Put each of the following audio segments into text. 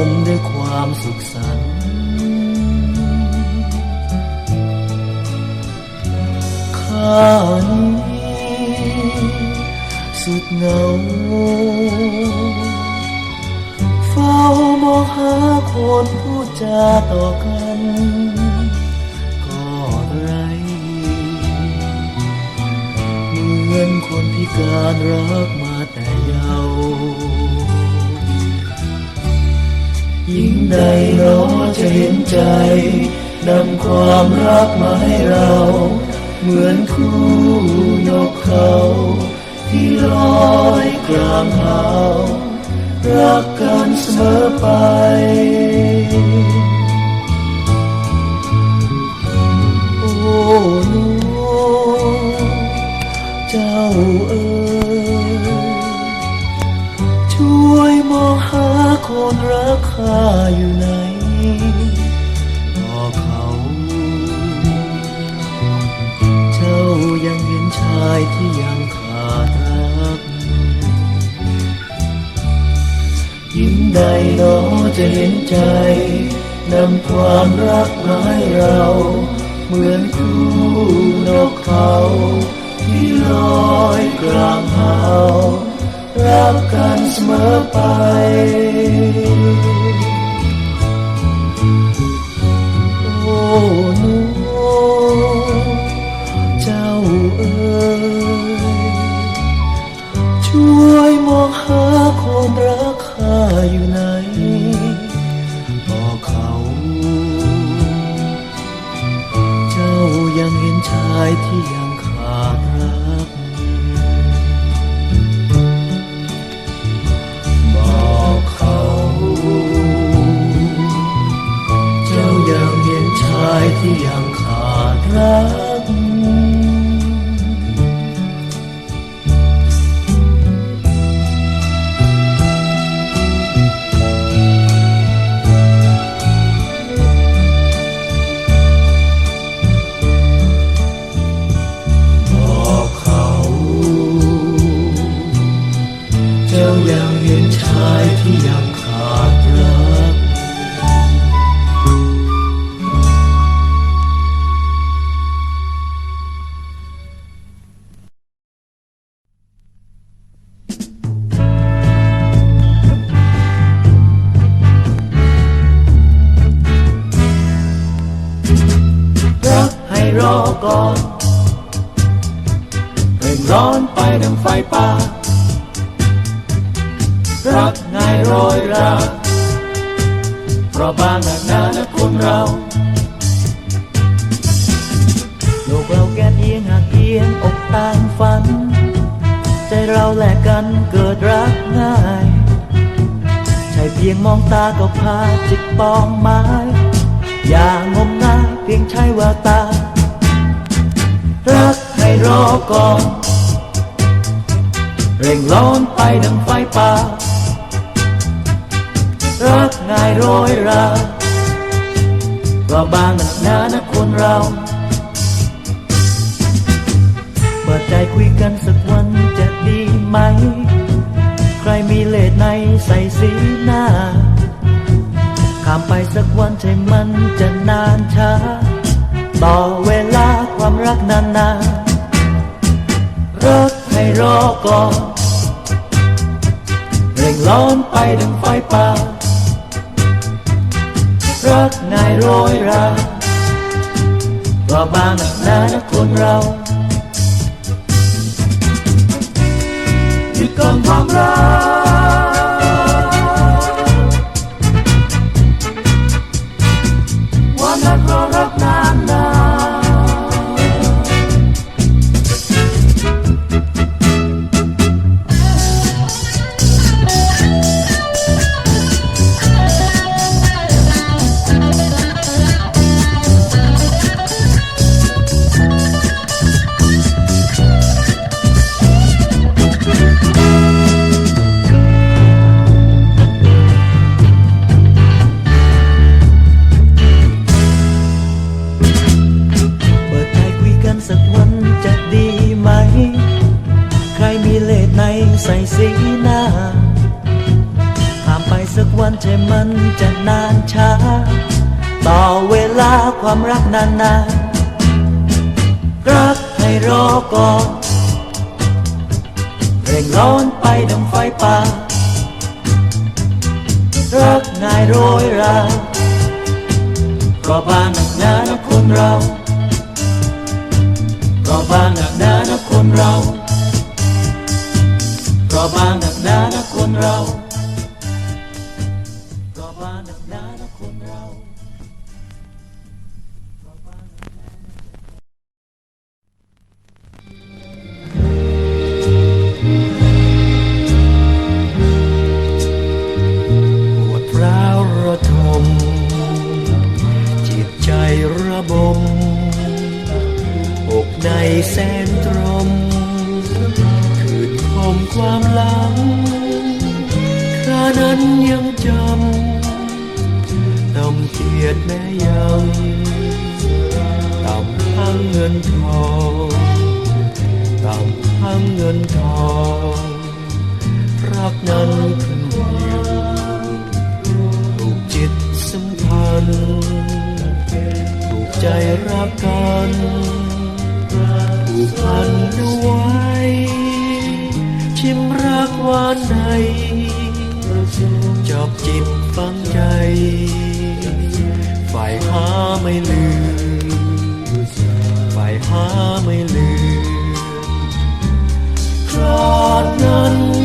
องดังละงมด้วยความสุขสันต์ข้านี้สุดเหงาเฝ้ามองหาคนพูดจาต่อกัน ก็ไร เหมือนคนพิการรักมา ใดเนาะจะเห็นใจนำความรักมาให้เรา เหมือนคู่นกเขาที่ลอยกลางหาวรักกันเสมอไป ใดเนาะจะเห็นใจนำความรักมาให้เรา เหมือนคู่นกเขาที่ลอยกลางหาวรักกันเสมอไปโอ้ ที่ยังขาดรัก บอกเขา เจ้ายังเห็นชายที่ยัง ร้อนไปดังไฟป่า รักง่ายโรยราเพราะบางหนักหนานะคนเราโลกเราแกนเอียงหักเอียงอกต่างฝัน ใจเราแลกกันเกิดรักง่ายใช่เพียงมองตาก็พาจิตปองไม้อย่างมงายเพียงใช้แววตา รักให้รอก่อน ร่งร้อนไปดังไฟป่า รักง่ายโรยราก็บางหนักหนานะคนเรา เปิดใจคุยกันสักวันจะดีไหม ใครมีเลดในใส่สีหน้า ข้ามไปสักวัน วันใช่มันจะนานช้า ต่อเวลาความรักนานนานๆรักให้รอก่อนเร่งร้อนไปดังไฟป่ารักง่ายโรยราก็บางหนักหนานะคนเราก็บางหนักหนานะคนเราก็บางหนักหนานะคนเรา แสนตรม คืนคมความหลังครานั้นยังจำต่ำเกียดแม้ยังต่ำพังเงินทองต่ำพังเงินทองรักนั้นขึ้นอยู่ถูกจิตสัมพันธ์ถูกใจรักกัน พันไว้ชิมรักหวานในจอบจิตฟังใจ ฝ่ายหาไม่ลืม ฝ่ายหาไม่ลืมคราดนั้น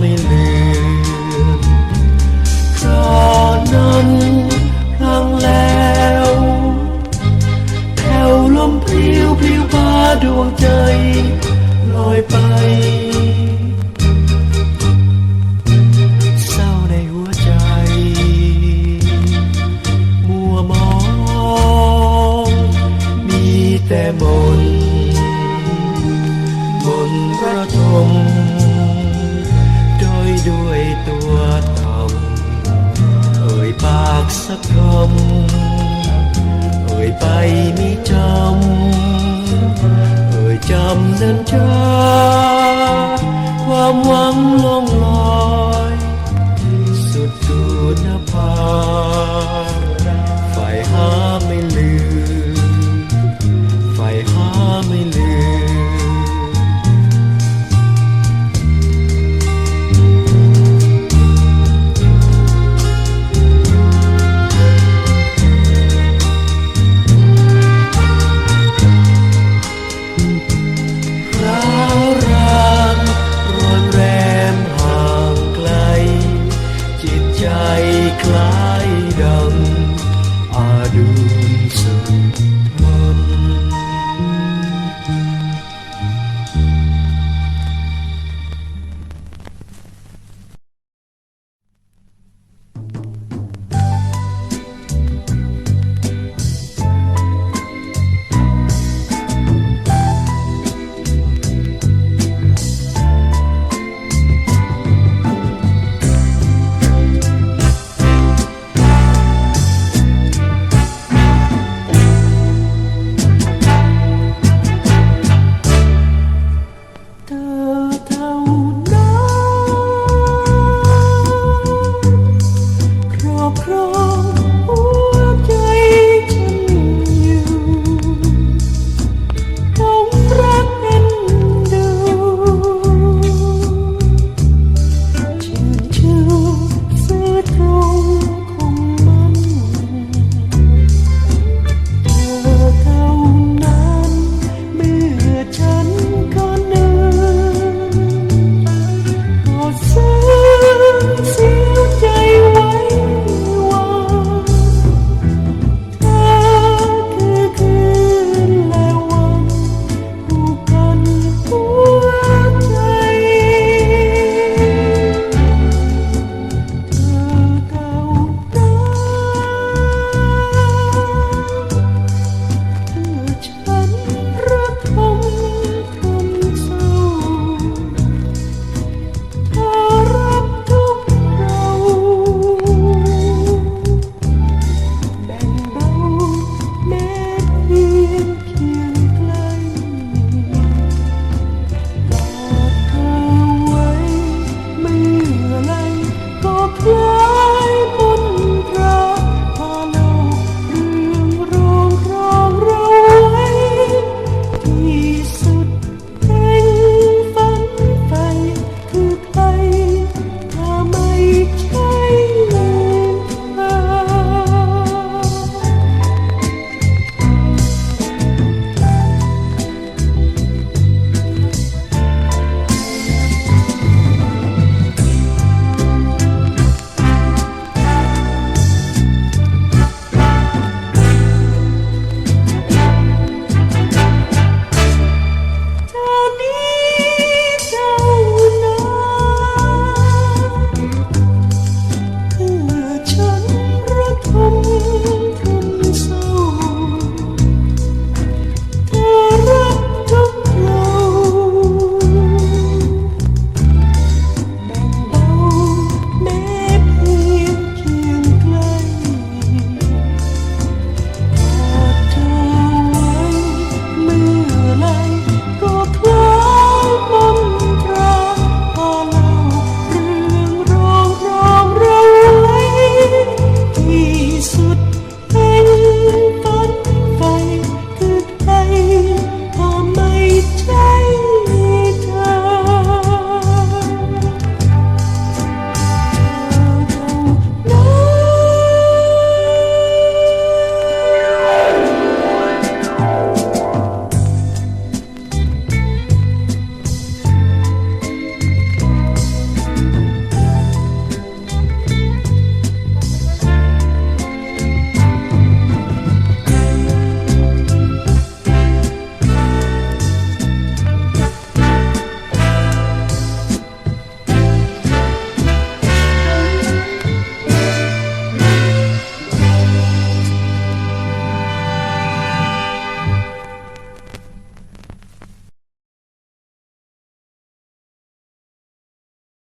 ห